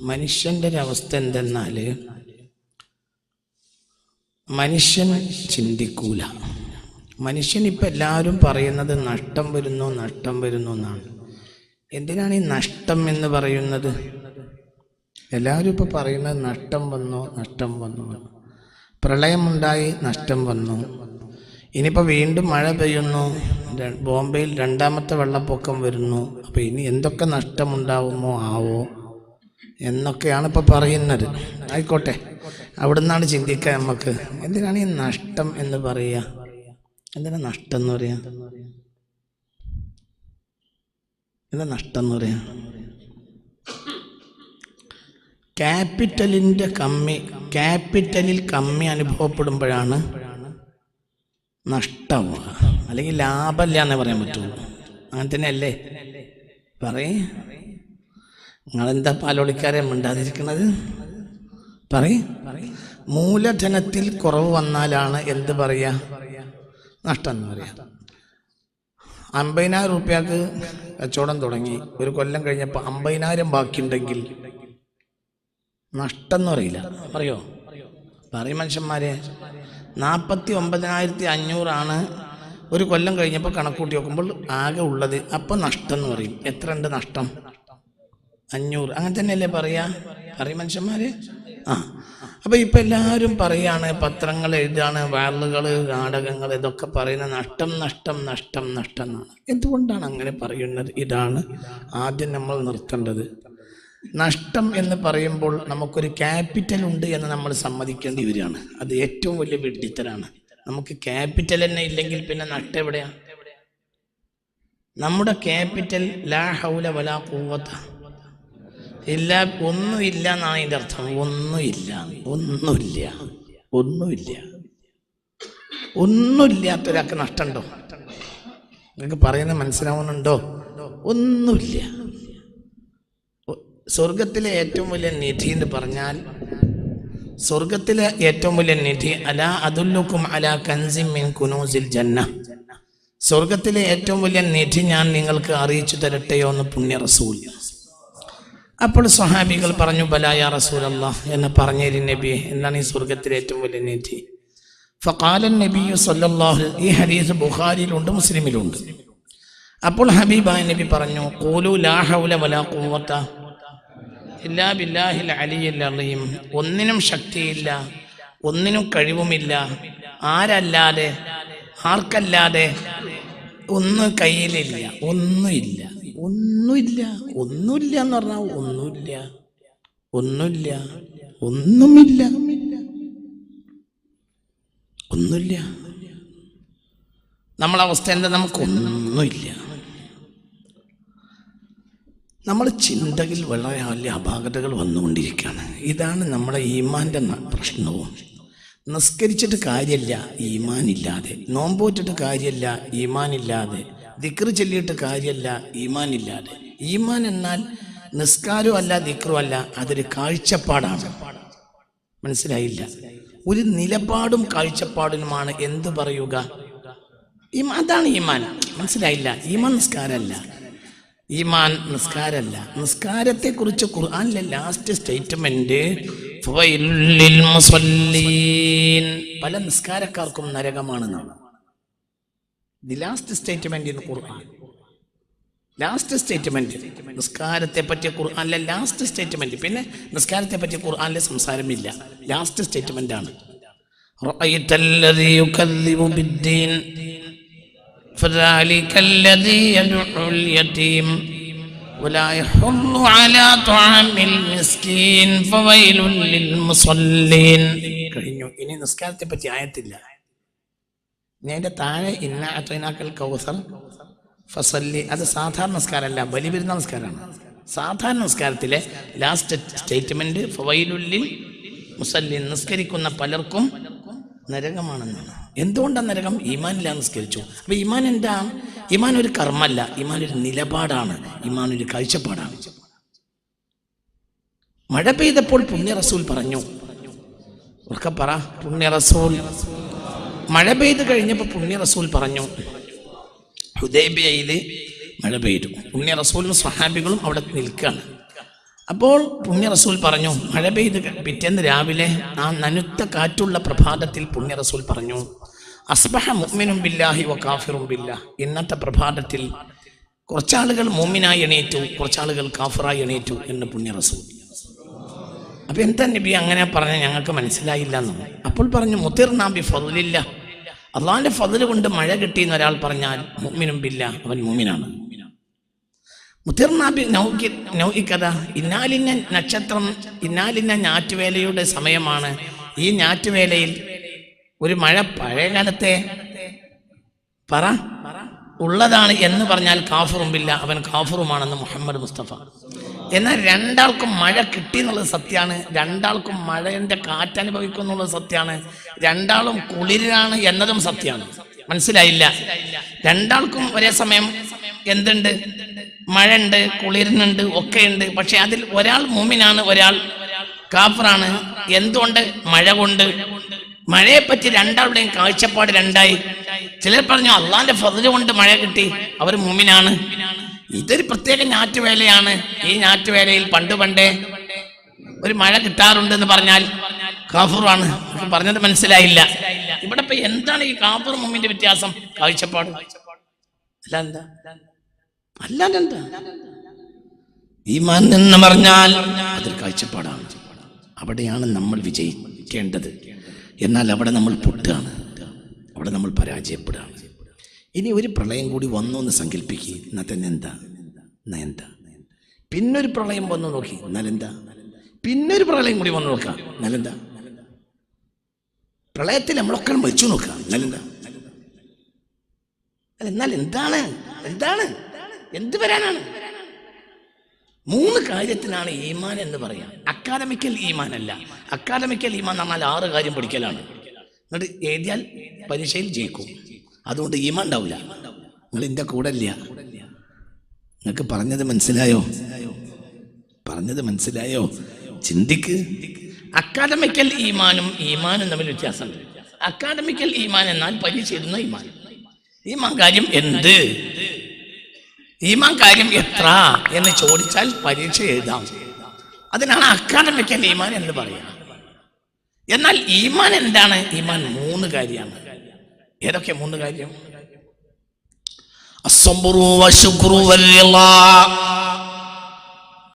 മനുഷ്യന്റെ ഒരു അവസ്ഥ എന്തെന്നാൽ മനുഷ്യൻ ചിന്തിക്കൂല. മനുഷ്യൻ ഇപ്പം എല്ലാവരും പറയുന്നത് നഷ്ടം വരുന്നു നഷ്ടം വരുന്നു എന്നാണ്. എന്തിനാണ് ഈ നഷ്ടം എന്ന് പറയുന്നത്? എല്ലാവരും ഇപ്പോൾ പറയുന്നത് നഷ്ടം വന്നു നഷ്ടം വന്നു. പ്രളയമുണ്ടായി നഷ്ടം വന്നു. ഇനിയിപ്പോൾ വീണ്ടും മഴ പെയ്യുന്നു ബോംബെയിൽ രണ്ടാമത്തെ വെള്ളപ്പൊക്കം വരുന്നു. അപ്പോൾ ഇനി എന്തൊക്കെ നഷ്ടമുണ്ടാവുമോ ആവോ? എന്നൊക്കെയാണ് ഇപ്പോൾ പറയുന്നത്. ആയിക്കോട്ടെ. അവിടെ നിന്നാണ് ചിന്തിക്കുക നമുക്ക്. എന്തിനാണ് ഈ നഷ്ടം എന്ന് പറയുക? എന്തിനാ നഷ്ടം എന്ന് പറയാ എന്താ നഷ്ടം എന്ന് പറയാ ക്യാപിറ്റലിന്റെ കമ്മി ക്യാപിറ്റലിൽ കമ്മി അനുഭവപ്പെടുമ്പോഴാണ് നഷ്ടമാവുക അല്ലെങ്കിൽ ലാഭമില്ല എന്നേ പറയാൻ പറ്റുള്ളൂ അങ്ങനെ തന്നെയല്ലേ പറയേ. നിങ്ങളെന്താ പാലോളിക്കാരെ മിണ്ടാതിരിക്കണത്? പറയ. മൂലധനത്തിൽ കുറവ് വന്നാലാണ് എന്ത് പറയാ? നഷ്ടം എന്ന് പറയാ. അമ്പതിനായിരം റുപ്യക്ക് കച്ചവടം തുടങ്ങി. ഒരു കൊല്ലം കഴിഞ്ഞപ്പോൾ അമ്പതിനായിരം ബാക്കിയുണ്ടെങ്കിൽ നഷ്ടം എന്ന് പറയില്ല. പറയോ? പറയും മനുഷ്യന്മാരെ. നാൽപ്പത്തി ഒമ്പതിനായിരത്തി അഞ്ഞൂറാണ് ഒരു കൊല്ലം കഴിഞ്ഞപ്പോൾ കണക്കൂട്ടി നോക്കുമ്പോൾ ആകെ ഉള്ളത്. അപ്പം നഷ്ടം എന്ന് പറയും. എത്ര ഉണ്ട് നഷ്ടം? അഞ്ഞൂറ്. അങ്ങനെ തന്നെയല്ലേ പറയാ? പറയും മനുഷ്യന്മാര്? ആ. അപ്പൊ ഇപ്പൊ എല്ലാവരും പറയാണ് പത്രങ്ങൾ എഴുതാണ് വാളുകൾ നാടകങ്ങൾ ഇതൊക്കെ പറയുന്ന നഷ്ടം നഷ്ടം നഷ്ടം നഷ്ടം എന്നാണ്. എന്തുകൊണ്ടാണ് അങ്ങനെ പറയുന്നത്? ഇതാണ് ആദ്യം നമ്മൾ നിർത്തേണ്ടത്. നഷ്ടം എന്ന് പറയുമ്പോൾ നമുക്കൊരു ക്യാപിറ്റൽ ഉണ്ട് എന്ന് നമ്മൾ സമ്മതിക്കേണ്ടി വരികയാണ്. അത് ഏറ്റവും വലിയ വിഡ്ഢിത്തരാണ് നമുക്ക് ക്യാപിറ്റൽ തന്നെ ഇല്ലെങ്കിൽ പിന്നെ നഷ്ടം എവിടെയാണ് നമ്മുടെ ക്യാപിറ്റൽ ലാ ഹൗല വലാ കൂവത്ത ഇല്ല ഒന്നുമില്ല എന്നാണ് അതിന്റെ അർത്ഥം. ഒന്നുമില്ല. ഒന്നുമില്ല. ഒന്നുമില്ല. ഒന്നുമില്ലാത്ത ഒന്നുമില്ലാത്തൊരാൾക്ക് നഷ്ടമുണ്ടോ? നിങ്ങൾക്ക് പറയുന്നത് മനസ്സിലാവുന്നുണ്ടോ? ഒന്നുമില്ല. സ്വർഗത്തിലെ ഏറ്റവും വലിയ നിധി എന്ന് പറഞ്ഞാൽ സ്വർഗത്തിലെ ഏറ്റവും വലിയ നിധി അല അതുല്ലുക്കും അല കൻസിം മിൻ കുനൂസിൽ ജന്ന. സ്വർഗത്തിലെ ഏറ്റവും വലിയ നിധി ഞാൻ നിങ്ങൾക്ക് അറിയിച്ചു തരട്ടെയോ എന്ന് പുണ്യ റസൂൽ അപ്പോൾ സ്വഹാബികൾ പറഞ്ഞു ബലായ റസൂലല്ല എന്ന് പറഞ്ഞേരി നബി എന്നാണ് ഈ സ്വർഗത്തിലെ ഏറ്റവും വലിയ നിധി ഫക്കാലൻ നബി സല്ലല്ലാഹു ഈ ഹരീസ് ബുഖാരിയിലുണ്ട് മുസ്ലിമിലുണ്ട്. അപ്പോൾ ഹബീബായ നബി പറഞ്ഞു കോലു ലാ ഹൗല വലാ ഖുവത ഇല്ലാ ബില്ലാഹിൽ അലിയിൽ അലീം. ഒന്നിനും ശക്തിയില്ല ഒന്നിനും കഴിവുമില്ല ആരല്ലാതെ ആർക്കല്ലാതെ ഒന്ന് കയ്യിലില്ല ഒന്നുമില്ല. ഒന്നുമില്ല. ഒന്നുമില്ല എന്ന് പറഞ്ഞാൽ ഒന്നുമില്ല. ഒന്നുമില്ല. ഒന്നുമില്ല. ഒന്നുമില്ല. നമ്മളെ അവസ്ഥ എന്താ? നമുക്കൊന്നുമില്ല. നമ്മൾ ചിന്തയിൽ വളരെ വലിയ അപാകതകൾ വന്നുകൊണ്ടിരിക്കുകയാണ്. ഇതാണ് നമ്മളെ ഈമാന്റെ പ്രശ്നവും. നിസ്കരിച്ചിട്ട് കാര്യമില്ല ഈമാനില്ലാതെ. നോമ്പോറ്റിട്ട് കാര്യമില്ല ഈമാനില്ലാതെ. ദിക്റ് ചൊല്ലിയിട്ട് ഈമാൻ ഇല്ലാതെ ഈമാൻ എന്നാൽ നിസ്കാരവും അല്ല ദിക്റും അല്ല അതൊരു കാഴ്ചപ്പാടാണ്. മനസ്സിലായില്ല? ഒരു നിലപാടും കാഴ്ചപ്പാടിനുമാണ് എന്ത് പറയുക? അതാണ് ഈമാൻ. മനസ്സിലായില്ല? ഈമാൻ നിസ്കാരമല്ല. ഈമാൻ നിസ്കാരമല്ല. നിസ്കാരത്തെ കുറിച്ച് ഖുർആാനിലെ ലാസ്റ്റ് സ്റ്റേറ്റ്മെന്റ് പല നിസ്കാരക്കാർക്കും നരകമാണെന്നാണ്. the last statement in Quran last statement നിസ്കാരത്തെ പറ്റിയ ഖുർആനിലെ ലാസ്റ്റ് സ്റ്റേറ്റ്മെന്റ് പിന്നെ നിസ്കാരത്തെ പറ്റിയ ഖുർആനിലെ സംസാരമില്ല ലാസ്റ്റ് സ്റ്റേറ്റ്മെന്റ് ആണ് رأيت الذي يكذب بالدين فذلك الذي يدعو اليتيم ولا يحض على طعام المسكين فويل للمصلين കഴിഞ്ഞു ഇനി നിസ്കാരത്തെ പറ്റി ആയത്തില്ല ഇനി അതിന്റെ താഴെ ഇന്ന അറ്റൈനാക്കൽ കൗസർ ഫസല്ലി. അത് സാധാരണ നമസ്കാരമല്ല ബലിപെരുന്ന നമസ്കാരമാണ് സാധാരണ നമസ്കാരത്തിലെ ലാസ്റ്റ് സ്റ്റേറ്റ്മെന്റ് ഫവൈലുല്ലിൽ മുസല്ലി നിസ്കരിക്കുന്ന പലർക്കും നരകമാണെന്നാണ്. എന്തുകൊണ്ടാണ് നരകം? ഈമാനില്ല നിസ്കരിച്ചു. അപ്പൊ ഈമാൻ എന്താ? ഈമാൻ ഒരു കർമ്മല്ല ഈമാൻ ഒരു നിലപാടാണ് ഈമാൻ ഒരു കാഴ്ചപ്പാടാണ്. മഴ പെയ്തപ്പോൾ പുണ്യ റസൂൽ പറഞ്ഞു. ഉറക്കെ പറ പുണ്യ റസൂൽ മഴ പെയ്ത് കഴിഞ്ഞപ്പോൾ പുണ്യ റസൂൽ പറഞ്ഞു. ഹുദൈബിയയിൽ മഴ പെയ്തു. പുണ്യ റസൂലും സഹാബികളും അവിടെ നിൽക്കുകയാണ്. അപ്പോൾ പുണ്യ റസൂൽ പറഞ്ഞു മഴ പെയ്ത് പിറ്റേന്ന് രാവിലെ ആ നനുത്ത കാറ്റുള്ള പ്രഭാതത്തിൽ പുണ്യ റസൂൽ പറഞ്ഞു അസ്ബഹ മുഅ്മിനും ബില്ലാഹി വ കാഫിറും ബില്ലാ. ഇന്നത്തെ പ്രഭാതത്തിൽ കുറച്ചാളുകൾ മോമിനായി എണീറ്റു കുറച്ചാളുകൾ കാഫിറായി എണീറ്റു എന്ന് പുണ്യ റസൂൽ. അപ്പോൾ എന്താ നബി അങ്ങനെ പറഞ്ഞ ഞങ്ങൾക്ക് മനസ്സിലായില്ല എന്ന്. അപ്പോൾ പറഞ്ഞു മുത്തിർ നാബി ഫതിലില്ല അള്ളാഹിന്റെ ഫതിൽ കൊണ്ട് മഴ കിട്ടിയെന്ന് ഒരാൾ പറഞ്ഞാൽ മുമ്മിനും ബില്ല അവൻ മുഅ്മിനാണ്. മുതിർനാബി നൗകി നൗകിക്കഥ ഇന്നാലിന്ന നക്ഷത്രം ഇന്നാലിന്ന ഞാറ്റുവേലയുടെ സമയമാണ്. ഈ ഞാറ്റുവേലയിൽ ഒരു മഴ പഴയ കാലത്തെ പറ. ഉള്ളതാണ് എന്ന് പറഞ്ഞാൽ കാഫറുമ്പില്ല. അവൻ കാഫറുമാണെന്ന് മുഹമ്മദ് മുസ്തഫ. എന്നാൽ രണ്ടാൾക്കും മഴ കിട്ടി എന്നുള്ളത് സത്യമാണ്. രണ്ടാൾക്കും മഴയുടെ കാറ്റ് അനുഭവിക്കും എന്നുള്ളത് സത്യമാണ്. രണ്ടാളും കുളിരാണ് എന്നതും സത്യമാണ്. മനസ്സിലായില്ല? രണ്ടാൾക്കും ഒരേ സമയം എന്തുണ്ട്? മഴ ഉണ്ട് കുളിരുന്നുണ്ട് ഒക്കെ ഉണ്ട് പക്ഷെ അതിൽ ഒരാൾ മുമിനാണ് ഒരാൾ കാഫറാണ്. എന്തുകൊണ്ട്? മഴ കൊണ്ട് മഴയെ പറ്റി രണ്ടാളുടെയും കാഴ്ചപ്പാട് രണ്ടായി. ചിലർ പറഞ്ഞു അള്ളാന്റെ ഫതിൽ കൊണ്ട് മഴ കിട്ടി അവർ മുമിനാണ്. ഇതൊരു പ്രത്യേക ഞാറ്റുവേലയാണ്. ഈ ഞാറ്റുവേലയിൽ പണ്ട് പണ്ടേ ഒരു മഴ കിട്ടാറുണ്ട് എന്ന് പറഞ്ഞാൽ കാഫുറാണ്. പറഞ്ഞത് മനസ്സിലായില്ല. ഇവിടെ ഇപ്പൊ എന്താണ് ഈ കാഫുർ മുമ്മിന്റെ വ്യത്യാസം? കാഴ്ചപ്പാട്. എന്ന് പറഞ്ഞാൽ അതൊരു കാഴ്ചപ്പാടാണ്. അവിടെയാണ് നമ്മൾ വിജയിക്കേണ്ടത്. എന്നാൽ അവിടെ നമ്മൾ പൊട്ടുകയാണ് അവിടെ നമ്മൾ പരാജയപ്പെടുകയാണ്. ഇനി ഒരു പ്രളയം കൂടി വന്നു എന്ന് സങ്കല്പിക്കുക എന്നാൽ തന്നെ എന്താ പിന്നൊരു പ്രളയം വന്നു നോക്കി. എന്നാൽ പിന്നൊരു പ്രളയം കൂടി വന്നു നോക്കാം. എന്നാൽ എന്താ പ്രളയത്തിൽ നമ്മളൊക്കെ മരിച്ചു നോക്കാം. എന്നാൽ അല്ല, എന്നാൽ എന്താണ്? എന്താണ്? എന്ത് വരാനാണ്? മൂന്ന് കാര്യത്തിനാണ് ഈമാൻ എന്ന് പറയാം. അക്കാദമിക്കൽ ഈമാൻ അല്ല അക്കാദമിക്കൽ ഈമാൻ എന്ന് പറഞ്ഞാൽ ആറ് കാര്യം പഠിക്കലാണ്. എന്നിട്ട് എഴുതിയാൽ പരീക്ഷയിൽ ജയിക്കും. അതുകൊണ്ട് ഈമ ഉണ്ടാവില്ല നിങ്ങൾ എന്റെ കൂടെ ഇല്ല. നിങ്ങൾക്ക് പറഞ്ഞത് മനസ്സിലായോ? പറഞ്ഞത് മനസ്സിലായോ? ചിന്തിക്ക്. അക്കാദമിക്കൽ ഈമാനും ഈമാനും തമ്മിൽ വ്യത്യാസമുണ്ട്. അക്കാദമിക്കൽ ഈമാൻ എന്നാൽ പരീക്ഷ ഈമാൻ. ഈമാൻ കാര്യം എന്ത്? ഈമാൻ കാര്യം എത്ര എന്ന് ചോദിച്ചാൽ പരീക്ഷ എഴുതാം. അതിനാണ് അക്കാദമിക്കൽ ഈമാൻ എന്ന് പറയുക. എന്നാൽ ഈമാൻ എന്താണ്? ഈമാൻ മൂന്ന് കാര്യമാണ്. ഏതൊക്കെ മൂന്ന് കാര്യം?